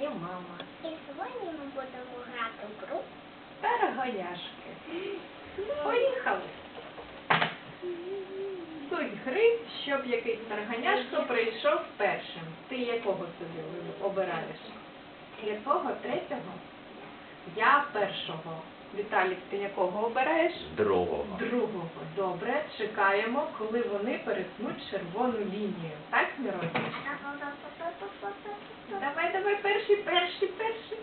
є мама. І сьогодні ми будемо грати в гру Перегоняшки. Ну. Поїхали. Суть гри, щоб якийсь перегоняшко прийшов першим. Ти якого собі обираєш? Якого? Третього? Першого. Віталік, ти якого обираєш? Другого. Другого. Добре, чекаємо, коли вони перетнуть червону лінію. Так, Мірося? Давай, давай, перший, перший, перший.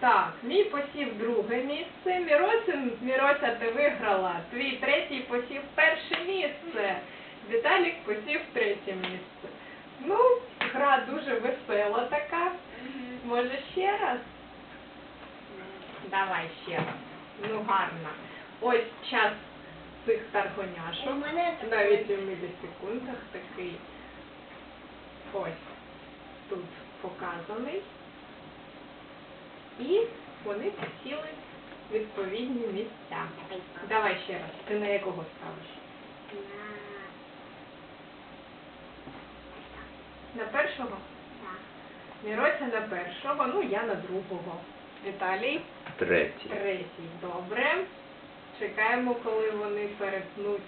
Так, мій посів друге місце. Міросин, Мірося, ти виграла. Твій третій посів перше місце. Віталік посів третє місце. Ну, гра дуже весела така. Може ще раз? Давай ще раз. Ну гарно. Ось час цих таргоняшок. Навіть у мілісекундах такий. Ось тут показаний. І вони посіли в відповідні місця. Давай ще раз. Ти на якого ставиш? На першого? Так. Мірося на першого, ну я на другого. Віталій Третій. третій. Добре. Чекаємо, коли вони перетнуть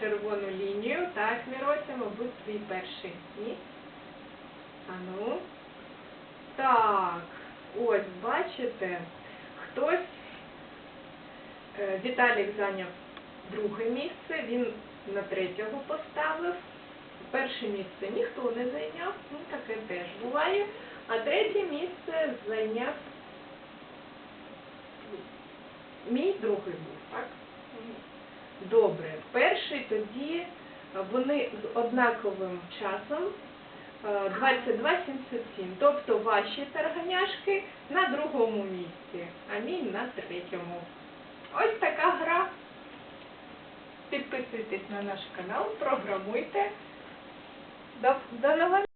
червону лінію. Так, Мірося, мабуть, твій перший. Ні? А ну. Так, ось, бачите, хтось, е, Віталік зайняв друге місце, він на третього поставив. Перше місце ніхто не зайняв, ну таке теж буває. А третє місце зайняв мій другий був, так? Добре. Перший тоді е, вони з однаковим часом е, 22.77. Тобто ваші тарганяшки на другому місці, а мій на третьому. Ось така гра. Підписуйтесь на наш канал, програмуйте. До, до нових